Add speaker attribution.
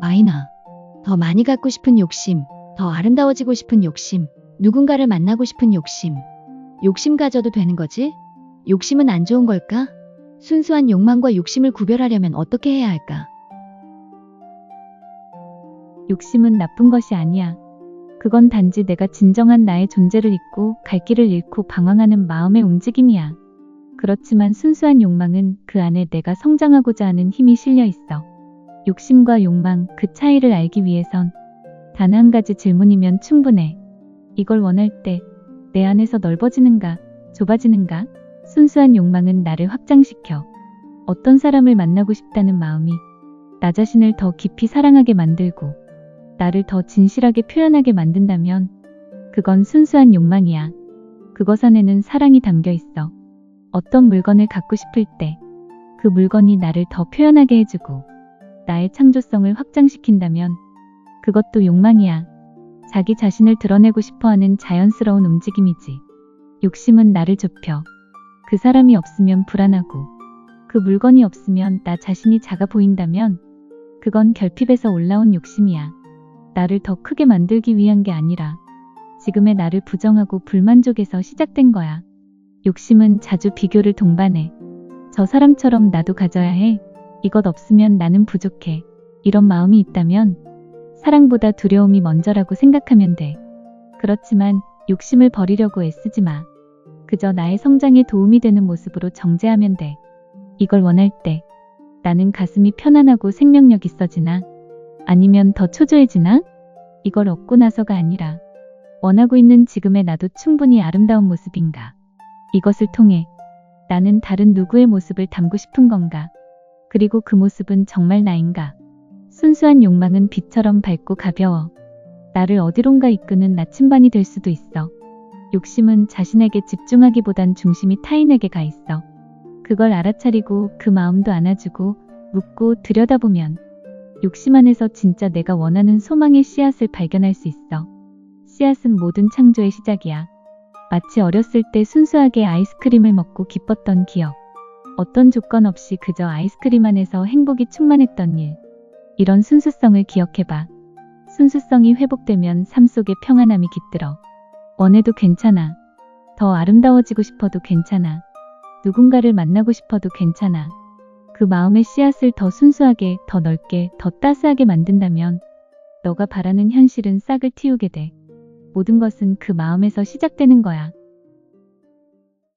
Speaker 1: 마이나. 더 많이 갖고 싶은 욕심, 더 아름다워지고 싶은 욕심, 누군가를 만나고 싶은 욕심. 욕심 가져도 되는 거지? 욕심은 안 좋은 걸까? 순수한 욕망과 욕심을 구별하려면 어떻게 해야 할까?
Speaker 2: 욕심은 나쁜 것이 아니야. 그건 단지 내가 진정한 나의 존재를 잊고 갈 길을 잃고 방황하는 마음의 움직임이야. 그렇지만 순수한 욕망은 그 안에 내가 성장하고자 하는 힘이 실려 있어. 욕심과 욕망 그 차이를 알기 위해선 단 한 가지 질문이면 충분해. 이걸 원할 때 내 안에서 넓어지는가, 좁아지는가? 순수한 욕망은 나를 확장시켜. 어떤 사람을 만나고 싶다는 마음이 나 자신을 더 깊이 사랑하게 만들고 나를 더 진실하게 표현하게 만든다면 그건 순수한 욕망이야. 그것 안에는 사랑이 담겨 있어. 어떤 물건을 갖고 싶을 때 그 물건이 나를 더 표현하게 해주고 나의 창조성을 확장시킨다면 그것도 욕망이야. 자기 자신을 드러내고 싶어 하는 자연스러운 움직임이지. 욕심은 나를 좁혀. 그 사람이 없으면 불안하고 그 물건이 없으면 나 자신이 작아 보인다면 그건 결핍에서 올라온 욕심이야. 나를 더 크게 만들기 위한 게 아니라 지금의 나를 부정하고 불만족에서 시작된 거야. 욕심은 자주 비교를 동반해. 저 사람처럼 나도 가져야 해. 이것 없으면 나는 부족해. 이런 마음이 있다면 사랑보다 두려움이 먼저라고 생각하면 돼. 그렇지만 욕심을 버리려고 애쓰지 마. 그저 나의 성장에 도움이 되는 모습으로 정제하면 돼. 이걸 원할 때 나는 가슴이 편안하고 생명력 있어지나 아니면 더 초조해지나? 이걸 얻고 나서가 아니라 원하고 있는 지금의 나도 충분히 아름다운 모습인가? 이것을 통해 나는 다른 누구의 모습을 담고 싶은 건가? 그리고 그 모습은 정말 나인가? 순수한 욕망은 빛처럼 밝고 가벼워. 나를 어디론가 이끄는 나침반이 될 수도 있어. 욕심은 자신에게 집중하기보단 중심이 타인에게 가 있어. 그걸 알아차리고 그 마음도 안아주고 묻고 들여다보면 욕심 안에서 진짜 내가 원하는 소망의 씨앗을 발견할 수 있어. 씨앗은 모든 창조의 시작이야. 마치 어렸을 때 순수하게 아이스크림을 먹고 기뻤던 기억. 어떤 조건 없이 그저 아이스크림 안에서 행복이 충만했던 일. 이런 순수성을 기억해봐. 순수성이 회복되면 삶 속에 평안함이 깃들어. 원해도 괜찮아. 더 아름다워지고 싶어도 괜찮아. 누군가를 만나고 싶어도 괜찮아. 그 마음의 씨앗을 더 순수하게, 더 넓게, 더 따스하게 만든다면 너가 바라는 현실은 싹을 틔우게 돼. 모든 것은 그 마음에서 시작되는 거야.